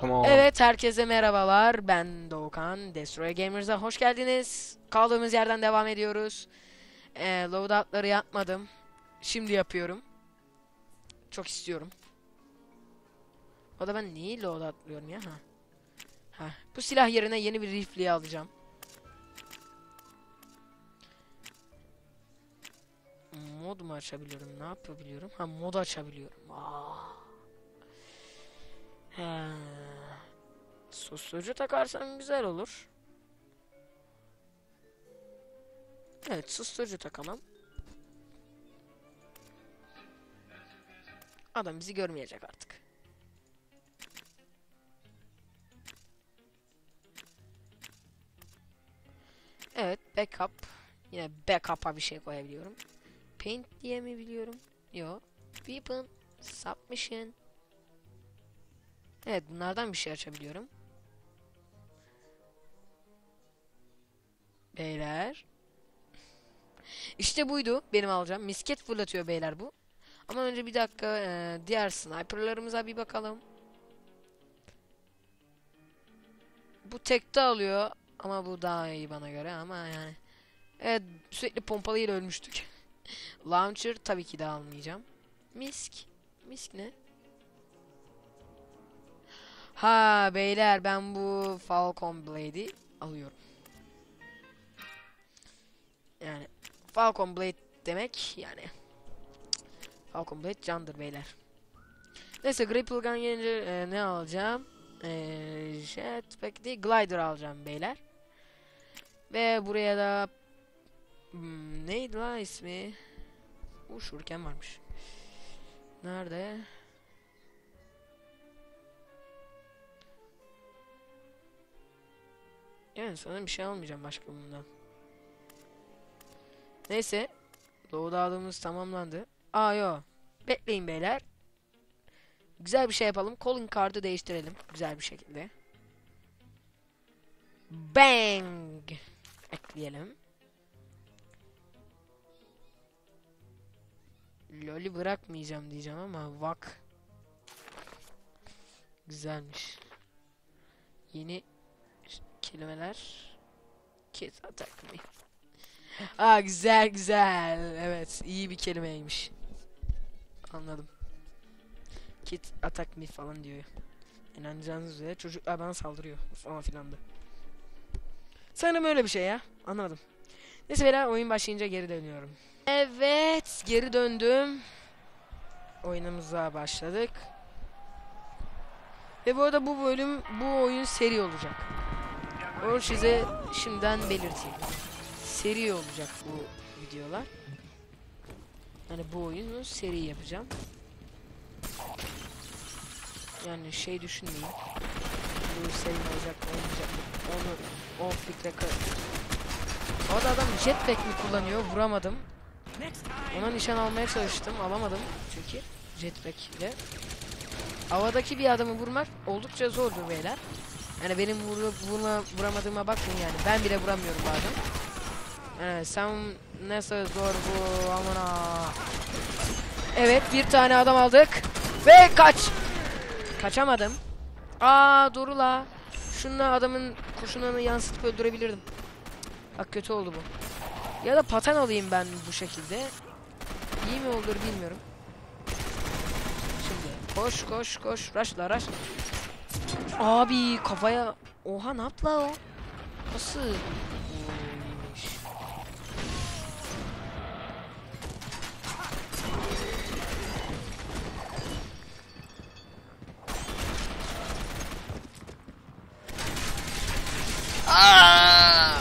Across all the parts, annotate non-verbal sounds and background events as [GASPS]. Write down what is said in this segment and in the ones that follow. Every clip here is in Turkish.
Tamam. Evet herkese merhabalar. Ben Doğukan. Destroy Gamers'a hoş geldiniz. Kaldığımız yerden devam ediyoruz. Ee, loadout'ları yapmadım. Şimdi yapıyorum. Çok istiyorum. O da ben neyi loadout'lıyorum ya? Ha. ha. Bu silah yerine yeni bir rifleyi alacağım. Mod mu açabiliyorum? Ne yapabiliyorum? Ha mod açabiliyorum. Aa. He. Susturucu takarsan güzel olur. Evet susturucu takalım. Adam bizi görmeyecek artık. Evet backup. Yine backup'a bir şey koyabiliyorum. Paint diye mi biliyorum? Yok. Weapon. Submission. Evet bunlardan bir şey açabiliyorum. Beyler. İşte buydu benim alacağım. Misket fırlatıyor beyler bu. Ama önce bir dakika eee, diğer sniperlarımıza bir bakalım. Bu tekte alıyor ama bu daha iyi bana göre ama yani. Evet sürekli pompalıyla ölmüştük. [LAUGHS] Launcher tabii ki de almayacağım. Misk. Misk ne? Ha beyler ben bu Falcon Blade'i alıyorum. Yani Falcon Blade demek yani Falcon Blade candır beyler. Neyse Grapple Gun gelince e, ne alacağım? E, Jetpack değil Glider alacağım beyler. Ve buraya da hmm, neydi la ismi? Bu şurken varmış. Nerede? Yani sana bir şey almayacağım başka bundan. Neyse. Doğu dağılımımız tamamlandı. Aa yo. Bekleyin beyler. Güzel bir şey yapalım. Calling card'ı değiştirelim. Güzel bir şekilde. Bang. Ekleyelim. Lol'i bırakmayacağım diyeceğim ama vak. Güzelmiş. Yeni kelimeler. Kit attack me. Aa güzel güzel. Evet iyi bir kelimeymiş. Anladım. Kit attack me falan diyor. İnanacağınız üzere çocuklar bana saldırıyor falan filan da. Sanırım öyle bir şey ya. Anladım. Neyse beyler oyun başlayınca geri dönüyorum. Evet geri döndüm. Oyunumuza başladık. Ve bu arada bu bölüm bu oyun seri olacak. Onu size şimdiden belirteyim. Seri olacak bu videolar. Yani bu oyunu seri yapacağım. Yani şey düşünmeyin. Bu seri olacak olmayacak. Onu o fikre kar. O da adam jetpack mi kullanıyor? Vuramadım. Ona nişan almaya çalıştım. Alamadım çünkü jetpack ile. Havadaki bir adamı vurmak oldukça zordur beyler. Yani benim vurup vurma, vuramadığıma bakmayın yani. Ben bile vuramıyorum bazen. Evet sen nasıl zor bu amına. Evet bir tane adam aldık. Ve kaç. Kaçamadım. Aa doğru la. Şunla adamın kurşunlarını yansıtıp öldürebilirdim. Bak kötü oldu bu. Ya da paten alayım ben bu şekilde. İyi mi olur bilmiyorum. Şimdi koş koş koş. Rushla rush. Abi kafaya. Oha ne yaptı la o? Nasıl? Aa!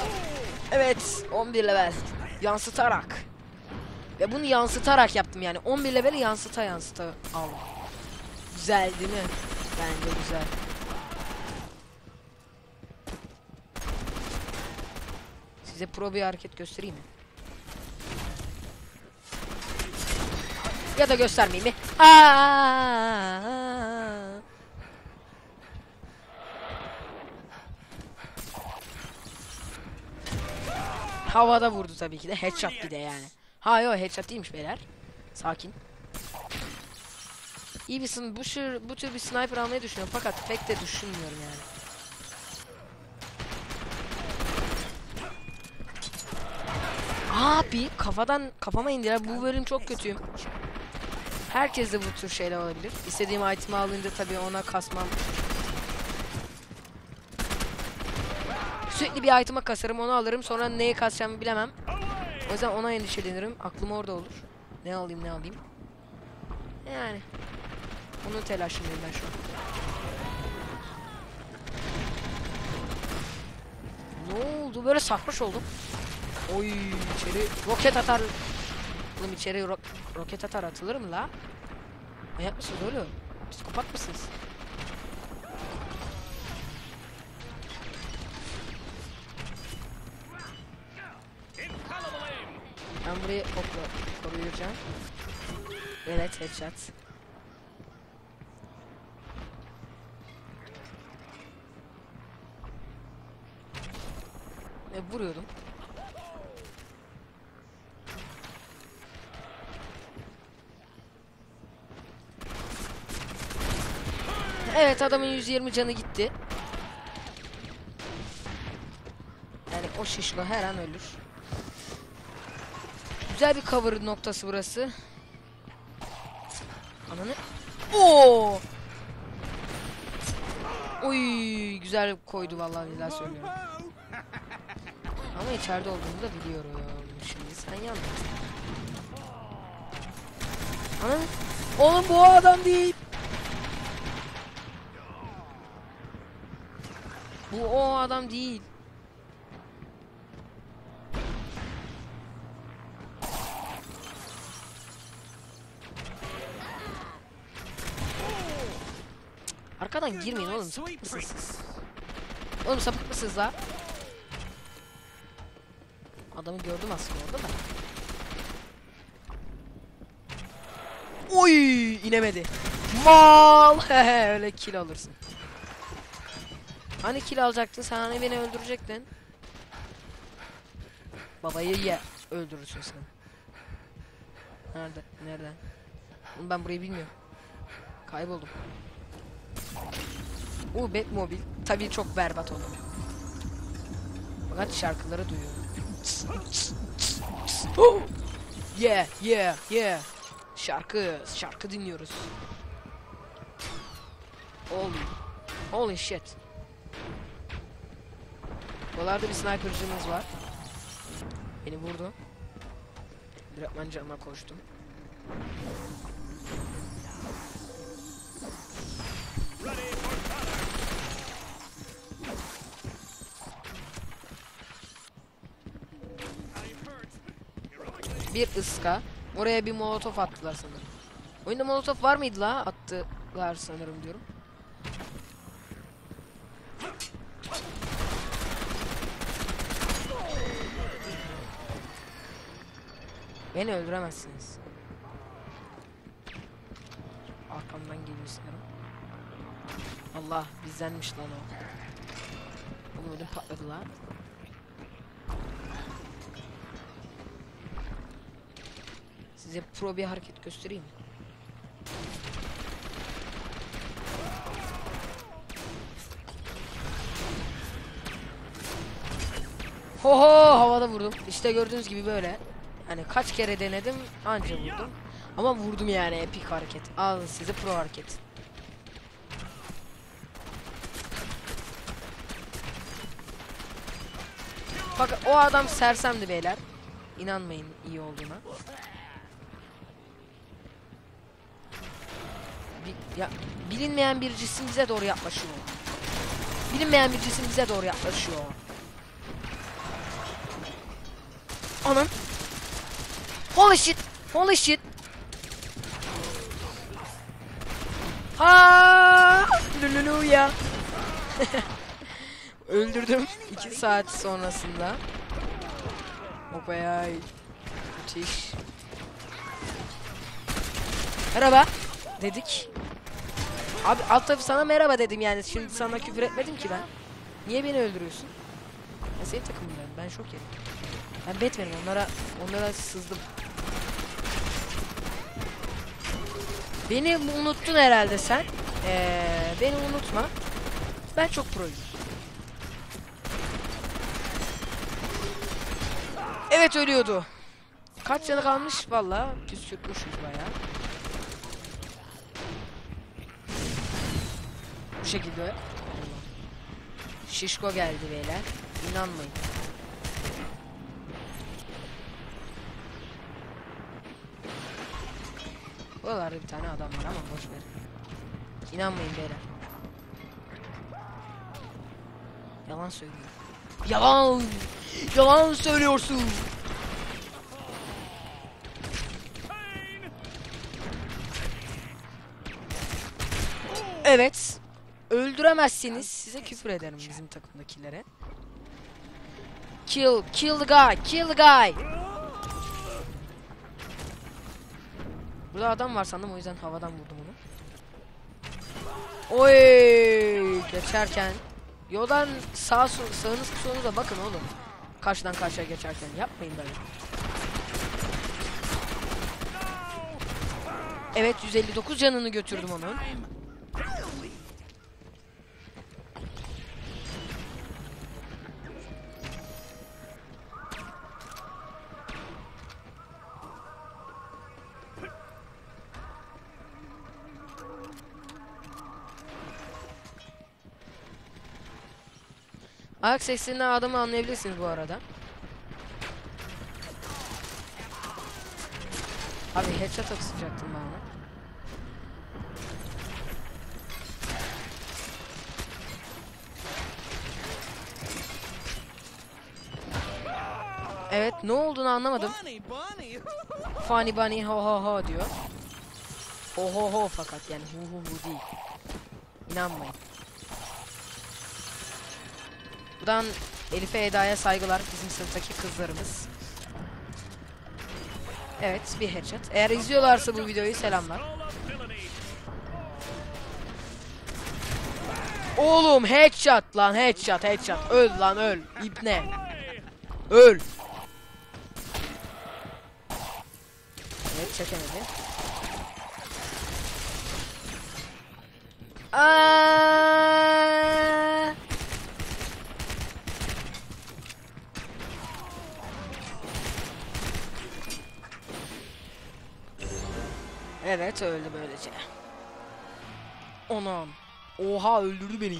Evet 11 level yansıtarak ve bunu yansıtarak yaptım yani 11 leveli yansıta yansıta aldım. Güzel değil mi? Bence güzel. Size pro bir hareket göstereyim mi? Ya da göstermeyeyim mi? Aa! Havada vurdu tabii ki de. Headshot bir de yani. Ha yo headshot değilmiş beyler. Sakin. İyi bir bu, bu tür bir sniper almayı düşünüyorum fakat pek de düşünmüyorum yani. Abi kafadan kafama indiler. Bu bölüm çok kötüyüm. Herkes de bu tür şeyler olabilir. İstediğim item'i alınca tabii ona kasmam. Sürekli bir item'a kasarım onu alırım sonra neye kasacağımı bilemem. O yüzden ona endişelenirim. Aklım orada olur. Ne alayım ne alayım. Yani. Onun telaşındayım ben şu an. Ne oldu? Böyle sarhoş oldum. Oy içeri roket atar. Oğlum içeri ro roket atar atılır mı la? Manyak mısınız oğlum? Psikopat mısınız? Ben burayı okla koruyacağım. Evet headshot. Ve vuruyordum. Evet adamın 120 canı gitti. Yani o şişko her an ölür. Güzel bir cover noktası burası. Ananı. Oo! Oy güzel koydu vallahi billahi söylüyorum. Ama içeride olduğunu da biliyorum. Şimdi sen yandın. Ananı. Oğlum bu adam değil. Bu o adam değil. Arkadan girmeyin oğlum sapık mısınız? Oğlum sapık mısınız la? Adamı gördüm aslında orada da. Oy inemedi. Mal [LAUGHS] öyle kill alırsın. Hani kill alacaktın sen hani beni öldürecektin. Babayı ye öldürürsün sen. Nerede? Nereden? Oğlum ben burayı bilmiyorum. Kayboldum. Bu Batmobil tabii çok berbat oldu. Fakat şarkıları duyuyorum. Oh! [GASPS] yeah, yeah, yeah. Şarkı, şarkı dinliyoruz. Holy, holy shit. Buralarda bir snipercımız var. Beni vurdu. Direktman canıma koştum. Bir ıska. Oraya bir molotof attılar sanırım. Oyunda molotof var mıydı la? Attılar sanırım diyorum. Beni öldüremezsiniz. Arkamdan geliyor sanırım. Allah bizdenmiş lan o. Oğlum patladı lan. Size pro bir hareket göstereyim. mi? Ho ho havada vurdum. İşte gördüğünüz gibi böyle. Hani kaç kere denedim anca vurdum. Ama vurdum yani epik hareket. Al size pro hareket. Bak o adam sersemdi beyler. İnanmayın iyi olduğuna. Bi- ya bilinmeyen bir cisim bize doğru yaklaşıyor. Bilinmeyen bir cisim bize doğru yaklaşıyor. Anan. Holy shit. Holy shit. Ha! Hallelujah. [LAUGHS] Öldürdüm 2 saat sonrasında. O müthiş. Merhaba dedik. Alt tarafı sana merhaba dedim yani. Şimdi sana küfür etmedim ki ben. Niye beni öldürüyorsun? Ben senin takımındayım. Ben şok yedim. Ben Batman'im. Onlara onlara sızdım. Beni unuttun herhalde sen. Ee, beni unutma. Ben çok proyum. Evet ölüyordu. Kaç canı kalmış valla püskürtmüşüz baya. Bu şekilde. Şişko geldi beyler. İnanmayın. Buralarda bir tane adam var ama boş ver. İnanmayın beyler. Yalan söylüyor. Yalan! Yalan söylüyorsun. Evet. Öldüremezseniz size küfür ederim bizim takımdakilere. Kill, kill the guy, kill the guy. Burada adam var sandım o yüzden havadan vurdum onu. Oy! Geçerken yoldan sağ sağınız solunuza bakın oğlum. Karşıdan karşıya geçerken yapmayın böyle. Evet 159 canını götürdüm onun. Ayak sesinden adamı anlayabilirsiniz bu arada. Abi headshot atacaktım ben ona. Evet ne olduğunu anlamadım. [LAUGHS] Funny bunny ho ho ho diyor. Ho ho ho fakat yani hu hu hu değil. İnanmayın. Buradan Elif'e Eda'ya saygılar bizim sınıftaki kızlarımız. Evet bir headshot. Eğer izliyorlarsa bu videoyu selamlar. Oğlum headshot lan headshot headshot. Öl lan öl. İpne. Öl. Evet çekemedi. Aa! Evet öldü böylece. Onam. Oha öldürdü beni. [GASPS]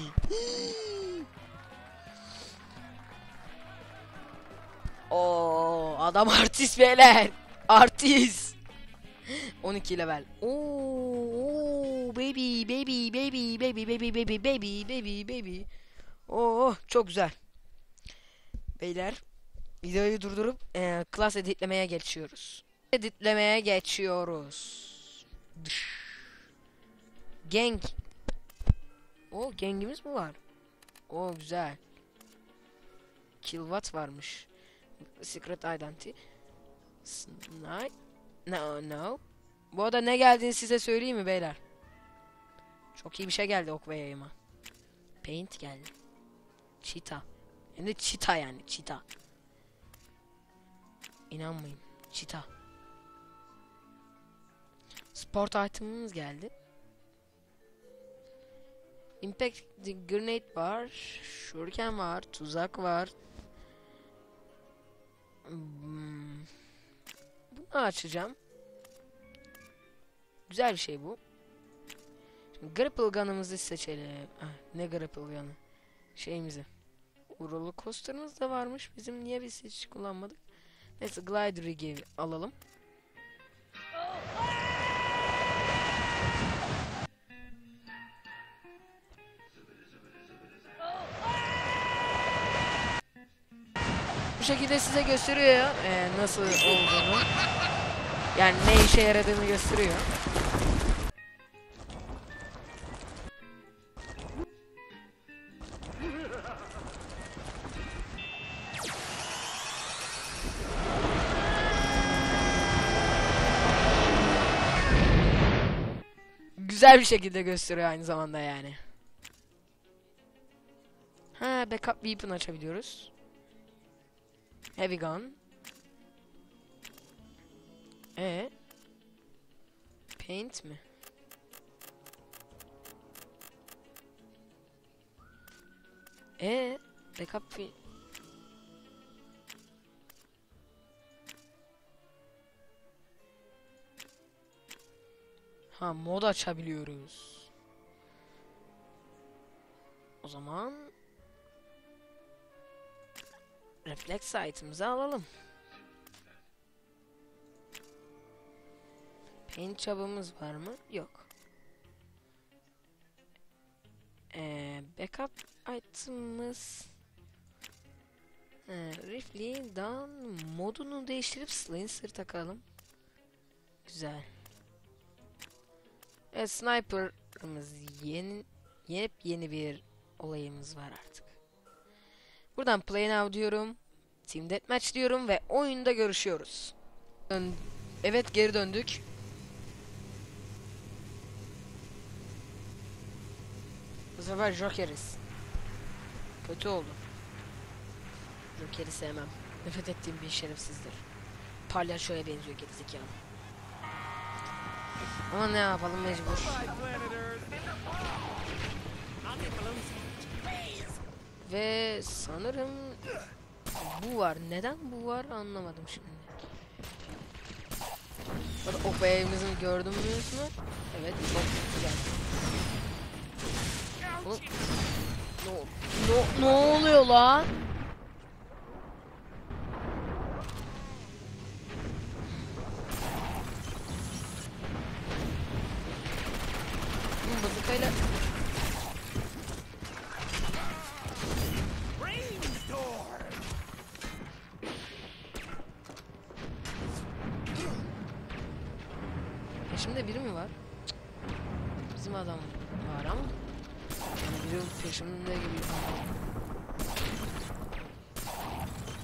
Oo adam artist beyler. Artist. 12 level. Oo, baby baby baby baby baby baby baby baby baby. Oo çok güzel. Beyler videoyu durdurup e, klas editlemeye geçiyoruz. Editlemeye geçiyoruz. Gang. O gengimiz mi var? O güzel. Kill varmış. Secret Identity. Snipe. No no. Bu arada ne geldiğini size söyleyeyim mi beyler? Çok iyi bir şey geldi ok ve yayıma. Paint geldi. Cheetah. Hem de cheetah yani cheetah. İnanmayın. Cheetah. Sport item'ımız geldi. Impact grenade var. Shuriken var. Tuzak var. Hmm. Bunu açacağım. Güzel bir şey bu. Şimdi grapple gun'ımızı seçelim. Ah, ne grapple gun'ı? Şeyimizi. Roller coaster'ımız da varmış. Bizim niye biz hiç kullanmadık? Neyse glide rig'i alalım. Bu şekilde size gösteriyor e, nasıl olduğunu. Yani ne işe yaradığını gösteriyor. Güzel bir şekilde gösteriyor aynı zamanda yani. Ha backup weapon açabiliyoruz. Heavy gun. E Paint mi? E ee, backup fi Ha mod açabiliyoruz. O zaman refleks item'ımızı alalım. Paint çabamız var mı? Yok. Ee, backup item'ımız ee, Rifley'den modunu değiştirip Slinger takalım. Güzel. Evet sniper'ımız yeni yep yeni bir olayımız var artık. Buradan play now diyorum. Team deathmatch diyorum ve oyunda görüşüyoruz. Evet geri döndük. Bu sefer Joker'iz. Kötü oldu. Joker'i sevmem. Nefret ettiğim bir şerefsizdir. Palyaçoya benziyor gerizekalı. Ama ne yapalım mecbur. Ve sanırım bu var. Neden bu var anlamadım şimdi. Burada ok beyimizi gördünüz mü? Evet çok güzel. Ne, ne, ne oluyor lan? peşimde biri mi var? Bizim adam var ama. Yani biri peşimde gibi.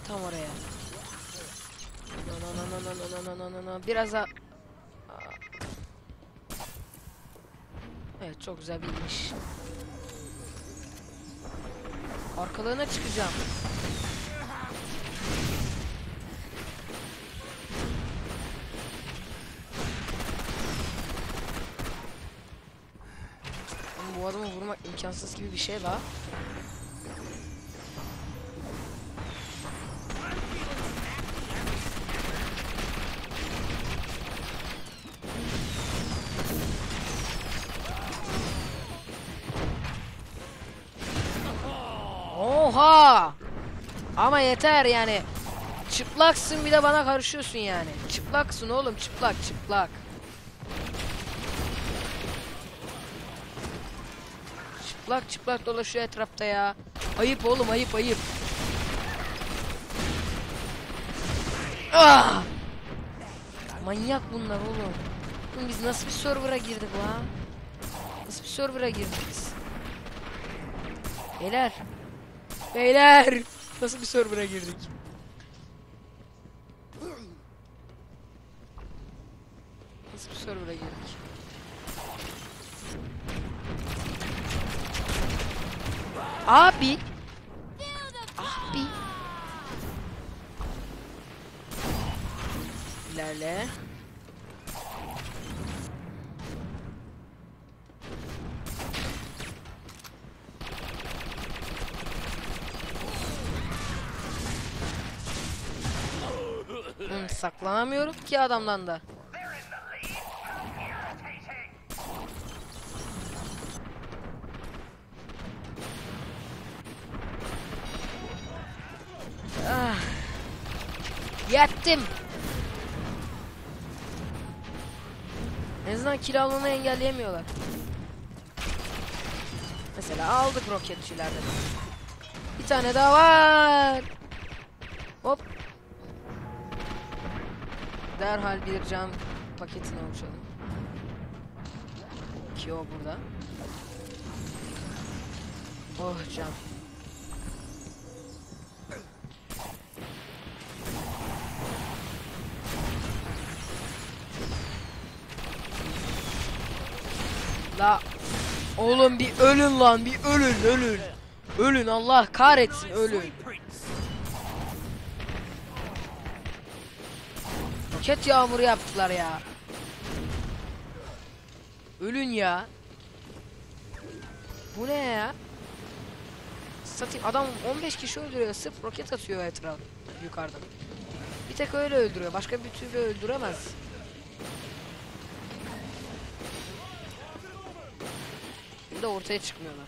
Tam oraya. Biraz daha... Evet çok güzel bilmiş. Arkalarına çıkacağım. İmkansız gibi bir şey la. Oha! Ama yeter yani. Çıplaksın bir de bana karışıyorsun yani. Çıplaksın oğlum çıplak çıplak. Çıplak çıplak dolaşıyor etrafta ya. Ayıp oğlum ayıp ayıp. Ah! Manyak bunlar oğlum. Oğlum biz nasıl bir server'a girdik la? Nasıl bir server'a girdik biz? Beyler. Beyler. Nasıl bir server'a girdik? Nasıl bir server'a girdik? Abi. Abi. İlerle. Hmm, saklanamıyorum ki adamdan da. Yettim. En azından kill almamı engelleyemiyorlar. Mesela aldık roketçilerden. Bir tane daha var. Hop. Derhal bir cam paketine uçalım. Ki o burada. Oh cam. La oğlum bir ölün lan bir ölün ölün. Ölün Allah kahretsin ölün. Roket yağmuru yaptılar ya. Ölün ya. Bu ne ya? satayım adam 15 kişi öldürüyor sırf roket atıyor etraf yukarıdan. Bir tek öyle öldürüyor. Başka bir türlü öldüremez. Bir de ortaya çıkmıyorlar.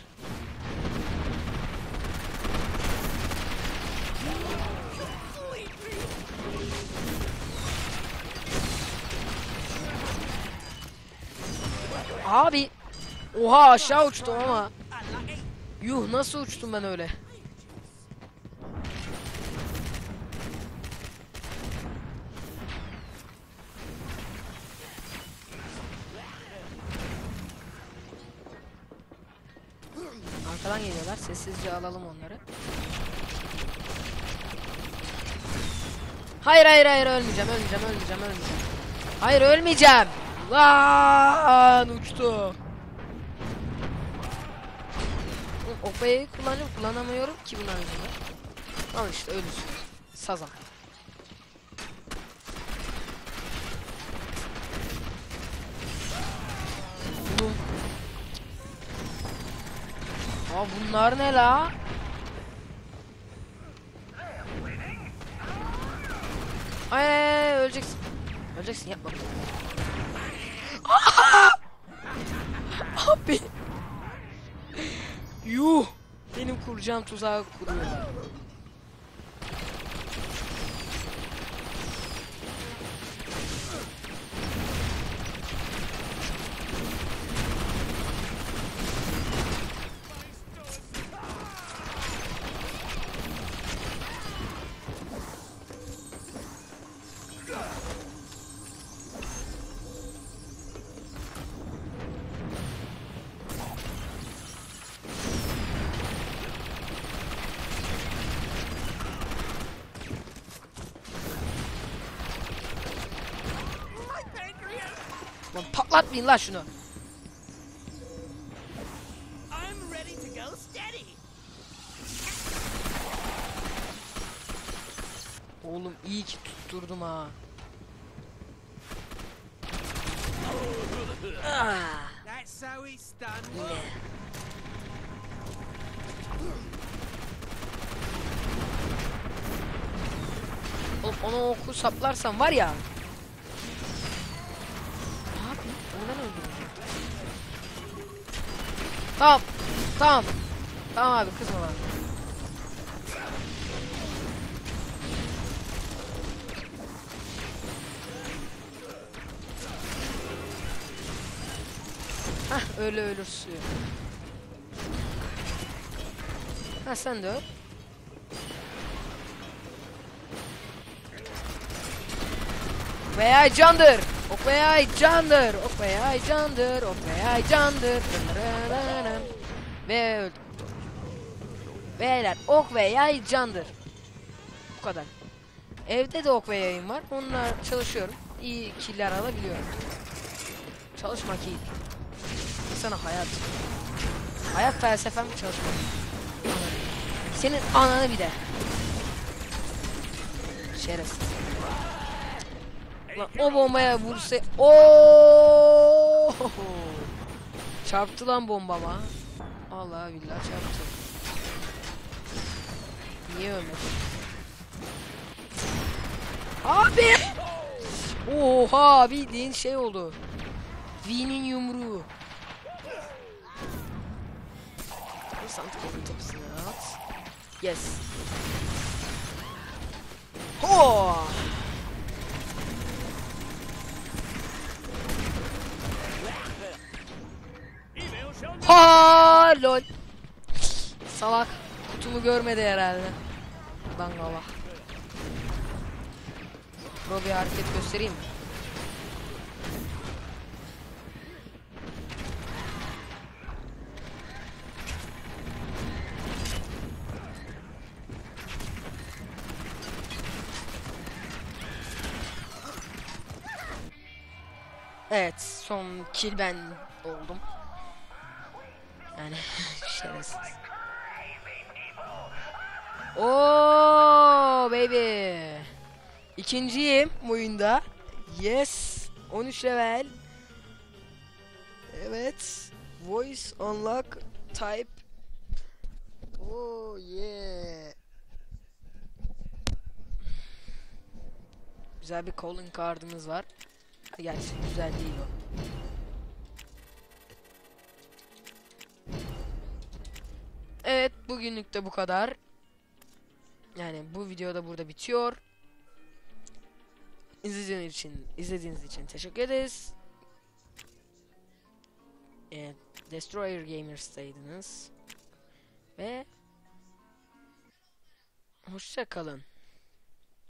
Abi Oha aşağı uçtum ama Yuh nasıl uçtum ben öyle sessizce alalım onları. Hayır hayır hayır ölmeyeceğim ölmeyeceğim ölmeyeceğim ölmeyeceğim. Hayır ölmeyeceğim. Lan uçtu. Oğlum, Opa'yı kullanıyorum kullanamıyorum ki bunun yüzünden Al işte ölüsün Sazan Aa bunlar ne la? Ay, ay, ay, öleceksin. Öleceksin yapma. [LAUGHS] Abi. Yuh. Benim kuracağım tuzağı kuruyorlar. Patlatmayın lan şunu. Oğlum iyi ki tutturdum ha. Ah. Oğlum ona oku saplarsam var ya. Tamam. Tamam. Tamam abi kızma bana. Hah öyle ölürsün. Ha sen de öl. Veya candır. Ok veya candır. Ok veya candır. Ok veya candır. Dınırırırım. Ve öldüm. Beyler ok ve yay candır. Bu kadar. Evde de ok ve yayım var. Onunla çalışıyorum. İyi killer alabiliyorum. Çalışmak iyi. Sana hayat. Hayat felsefem çalışmak. Senin ananı bir de. Şerefsiz. Lan o bombaya vursa... Oo! Çarptı lan bombama. Allah billahi çarptı. Niye ölmedi? Abi! Oha bildiğin şey oldu. V'nin yumruğu. Santifor'un tepsini at. Yes. Ho! Ha lol. Salak kutumu görmedi herhalde. Dangala. Bro bir hareket göstereyim mi? Evet son kill ben yani. [LAUGHS] Şerefsiz. Oo baby. İkinciyim bu oyunda. Yes. 13 level. Evet. Voice unlock type. Oh yeah. Güzel bir calling card'ımız var. Gerçi güzel değil o. bugünlük de bu kadar. Yani bu video da burada bitiyor. İzlediğiniz için, izlediğiniz için teşekkür ederiz. Evet, Destroyer Gamers'taydınız. Ve hoşça kalın.